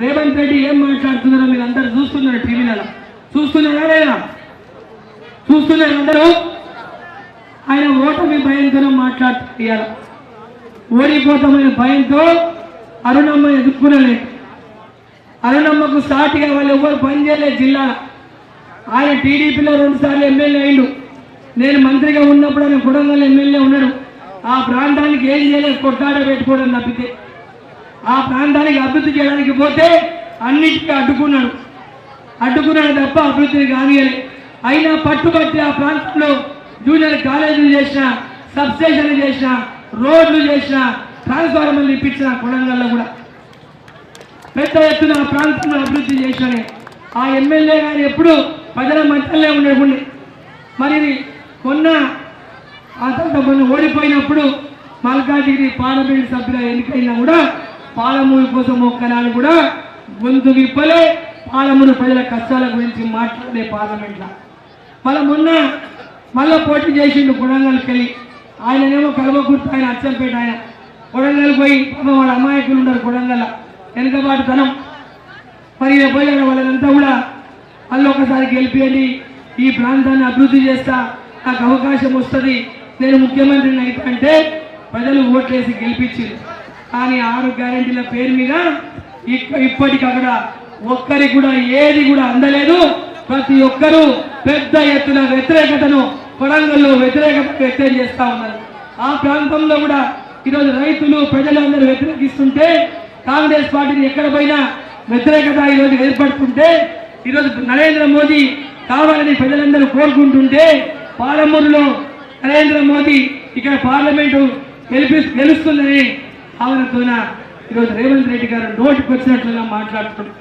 రేవంత్ రెడ్డి ఏం మాట్లాడుతున్నారో మీరు అందరు చూస్తున్నారు టీవీలలో. చూస్తున్నారా లేదా? చూస్తున్నారు అందరూ? ఆయన ఓటమి భయంతో మాట్లాడుతున్నారు ఓడిపోతామనే భయంతో అరుణమ్మ ఎదుర్కొనలేదు. అరుణమ్మకు సాటిగా వాళ్ళు ఎవరు పనిచేయలేదు జిల్లాలో. ఆయన టీడీపీలో రెండుసార్లు ఎమ్మెల్యే అయిండు నేను మంత్రిగా ఉన్నప్పుడు ఆయన కొడంగల్ ఎమ్మెల్యే ఉన్నాడు. ఆ ప్రాంతానికి ఏం చేయలేదు కొట్టాడ పెట్టుకోవడం తప్పితే. ఆ ప్రాంతానికి అభివృద్ధి చేయడానికి పోతే అన్నిటికీ అడ్డుకున్నాడు. అడ్డుకున్నాడు తప్ప అభివృద్ధిని కానియలే అయినా పట్టుబట్టి ఆ ప్రాంతంలో జూనియర్ కాలేజీలు చేసిన సబ్స్టేషన్లు చేసిన రోడ్లు చేసిన ట్రాన్స్ఫార్మర్లు ఇప్పించిన కొడంగల్లో కూడా. పెద్ద ఎత్తున ఆ ప్రాంతంలో అభివృద్ధి చేశానే ఆ ఎమ్మెల్యే గారు ఎప్పుడు ప్రజల మధ్యలోనే ఉండకుండా మరి కొన్న ఆ తర్వాత మొన్న ఓడిపోయినప్పుడు మల్కాజిగిరి పార్లమెంట్ సభ్యుల ఎన్నికైనా కూడా పాలమూరు కోసం ఒక్కనాడు కూడా గొంతు విప్పలే పాలమూరు ప్రజల కష్టాల గురించి మాట్లాడే పార్లమెంట్లో మళ్ళీ మొన్న మళ్ళీ పోటీ చేసిండు కొడంగల్కి వెళ్ళి. ఆయననేమో కలవకుర్తి ఆయన అచ్చంపేట ఆయన. కొడంగల్ పోయి వాళ్ళ అమాయకులు ఉన్నారు కొడంగల్ వెనుకబాటుతనం. మరి ఈయన పోయిన వాళ్ళంతా కూడా మళ్ళీ ఒకసారి గెలిపియండి. ఈ ప్రాంతాన్ని అభివృద్ధి చేస్తా. నాకు అవకాశం వస్తుంది. నేను ముఖ్యమంత్రిని అయితే అంటే ప్రజలు ఓట్లేసి గెలిపించింది కానీ ఆరు గ్యారెంటీల పేరు మీద ఇప్పటికి అక్కడ ఒక్కరికి కూడా ఏది కూడా అందలేదు. ప్రతి ఒక్కరూ పెద్ద ఎత్తున వ్యతిరేకతను కొడంగల్లో వ్యతిరేకత వ్యక్తం చేస్తా ఉన్నారు. ఆ ప్రాంతంలో కూడా ఈరోజు రైతులు ప్రజలందరూ వ్యతిరేకిస్తుంటే కాంగ్రెస్ పార్టీని ఎక్కడ పోయినా వ్యతిరేకత ఈరోజు ఏర్పడుతుంటే ఈరోజు నరేంద్ర మోదీ కావాలని ప్రజలందరూ కోరుకుంటుంటే పాలమూరులో నరేంద్ర మోదీ ఇక్కడ పార్లమెంటు గెలిపి గెలుస్తుందని భావనతోన ఈరోజు రేవంత్ రెడ్డి గారు నోటికి వచ్చినట్లుగా మాట్లాడుతున్నారు